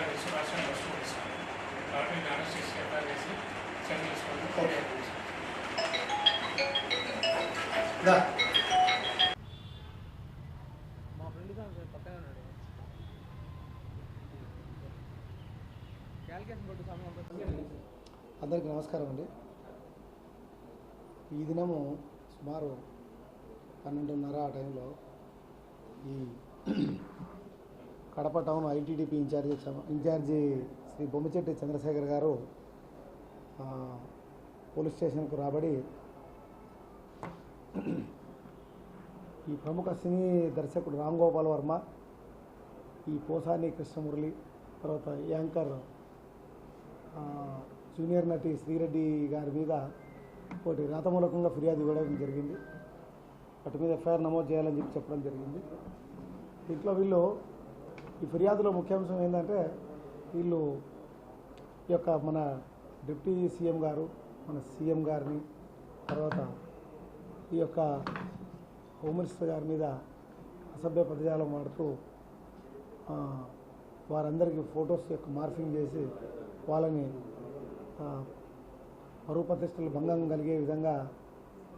రాష్ట్రం ఫస్ట్ ఇస్తాను కాబట్టి నేను అరెస్ట్ చేసి అందరికీ నమస్కారం అండి. ఈ దినము సుమారు పన్నెండున్నర ఆ టైంలో ఈ Kadapa town ITDP in charge in charge Shri Bommachetti Chandrasekhar గారు పోలీస్ స్టేషన్కు రాబడి ఈ ప్రముఖ సినీ దర్శకుడు రామ్ గోపాల్ వర్మ ఈ పోసాని కృష్ణమురళి తర్వాత యాంకర్ జూనియర్ నటి శ్రీరెడ్డి గారి మీద ఒకటి రాతమూలకంగా ఫిర్యాదు ఇవ్వడం జరిగింది. వాటి మీద ఎఫ్ఐఆర్ నమోదు చేయాలని చెప్పి చెప్పడం జరిగింది. దీంట్లో వీళ్ళు ఈ ఫిర్యాదులో ముఖ్యాంశం ఏంటంటే వీళ్ళు ఈ యొక్క మన డిప్యూటీ సీఎం గారు మన సీఎం గారిని తర్వాత ఈ యొక్క హోమ్ మినిస్టర్ గారి మీద అసభ్య పదజాలం వాడుతూ వారందరికీ ఫొటోస్ యొక్క మార్ఫింగ్ చేసి వాళ్ళని ఆ, పరువు ప్రతిష్టలు భంగం కలిగే విధంగా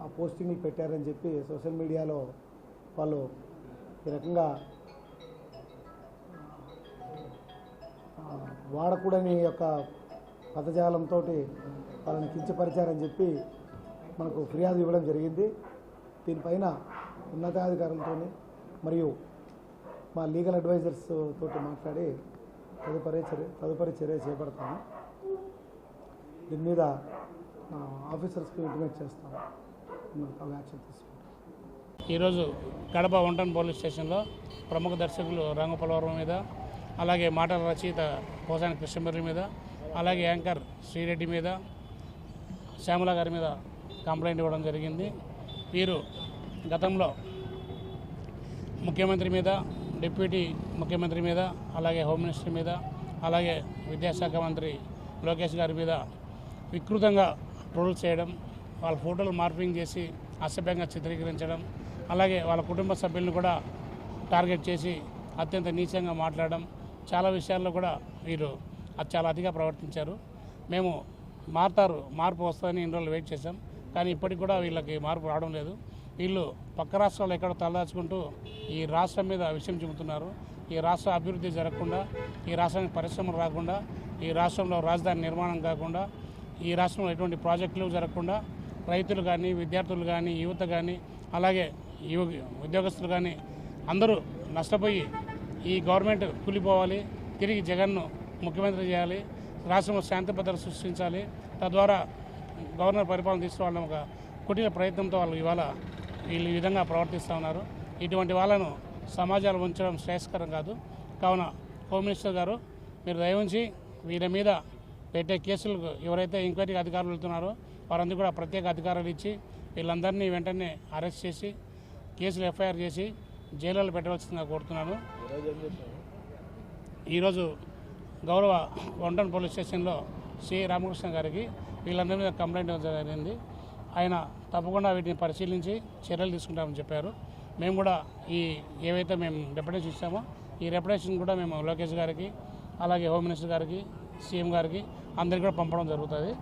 ఆ పోస్టింగ్లు పెట్టారని చెప్పి సోషల్ మీడియాలో వాళ్ళు ఈ రకంగా వాడకూడని యొక్క పదజాలంతో వాళ్ళని కించపరిచారని చెప్పి మనకు ఫిర్యాదు ఇవ్వడం జరిగింది. దీనిపైన ఉన్నతాధికారులతో మరియు మా లీగల్ అడ్వైజర్స్ తోటి మాట్లాడి తదుపరి చర్య తదుపరి చర్య చేపడతాము. దీని మీద ఆఫీసర్స్కి ఇంటిమేట్ చేస్తాము. యాక్షన్ తీసుకుంటాం. ఈరోజు కడప వంటన్ పోలీస్ స్టేషన్లో ప్రముఖ దర్శకులు రంగపలవరం మీద అలాగే మాటల రచయిత కోసాని కృష్ణమూర్తి మీద అలాగే యాంకర్ శ్రీరెడ్డి మీద శ్యామల గారి మీద కంప్లైంట్ ఇవ్వడం జరిగింది. వీరు గతంలో ముఖ్యమంత్రి మీద డిప్యూటీ ముఖ్యమంత్రి మీద అలాగే హోమ్ మినిస్టర్ మీద అలాగే విద్యాశాఖ మంత్రి లోకేష్ గారి మీద వికృతంగా ట్రోల్ చేయడం వాళ్ళ ఫోటోలు మార్పింగ్ చేసి అసభ్యంగా చిత్రీకరించడం అలాగే వాళ్ళ కుటుంబ సభ్యులను కూడా టార్గెట్ చేసి అత్యంత నీచంగా మాట్లాడడం చాలా విషయాల్లో కూడా వీరు అది చాలా అతిగా ప్రవర్తించారు. మేము మారుతారు మార్పు వస్తుందని ఇన్ని రోజులు వెయిట్ చేశాం. కానీ ఇప్పటికి కూడా వీళ్ళకి మార్పు రావడం లేదు. వీళ్ళు పక్క రాష్ట్రాలు ఎక్కడ తలదాచుకుంటూ ఈ రాష్ట్రం మీద విషయం చెబుతున్నారు. ఈ రాష్ట్ర అభివృద్ధి జరగకుండా ఈ రాష్ట్రానికి పరిశ్రమలు రాకుండా ఈ రాష్ట్రంలో రాజధాని నిర్మాణం కాకుండా ఈ రాష్ట్రంలో ఎటువంటి ప్రాజెక్టులు జరగకుండా రైతులు కానీ విద్యార్థులు కానీ యువత కానీ అలాగే యువ ఉద్యోగస్తులు కానీ అందరూ నష్టపోయి ఈ గవర్నమెంట్ కూలిపోవాలి. తిరిగి జగన్ను ముఖ్యమంత్రి చేయాలి. రాష్ట్రంలో శాంతి భద్రత సృష్టించాలి. తద్వారా గవర్నర్ పరిపాలన తీసుకోవాలని ఒక కుటీర ప్రయత్నంతో వాళ్ళు ఇవాళ వీళ్ళు ఈ విధంగా ప్రవర్తిస్తూ ఉన్నారు. ఇటువంటి వాళ్ళను సమాజాలు ఉంచడం శ్రేయస్కరం కాదు. కావున హోమ్ మినిస్టర్ గారు మీరు దయవుంచి వీరి మీద పెట్టే కేసులు ఎవరైతే ఎంక్వైరీ అధికారులు వెళ్తున్నారో వారందరూ కూడా ప్రత్యేక అధికారాలు ఇచ్చి వీళ్ళందరినీ వెంటనే అరెస్ట్ చేసి కేసులు ఎఫ్ఐఆర్ చేసి జైలులో పెట్టవలసిందిగా కోరుతున్నాను. ఈరోజు గౌరవ వంటన్ పోలీస్ స్టేషన్లో సి రామకృష్ణ గారికి వీళ్ళందరి మీద కంప్లైంట్ జరిగింది. ఆయన తప్పకుండా వీటిని పరిశీలించి చర్యలు తీసుకుంటామని చెప్పారు. మేము కూడా ఈ ఏవైతే మేము రెప్యుటేషన్ ఇస్తామో ఈ రెప్యుటేషన్ కూడా మేము లోకేష్ గారికి అలాగే హోమ్ మినిస్టర్ గారికి సీఎం గారికి అందరికీ కూడా పంపడం జరుగుతుంది.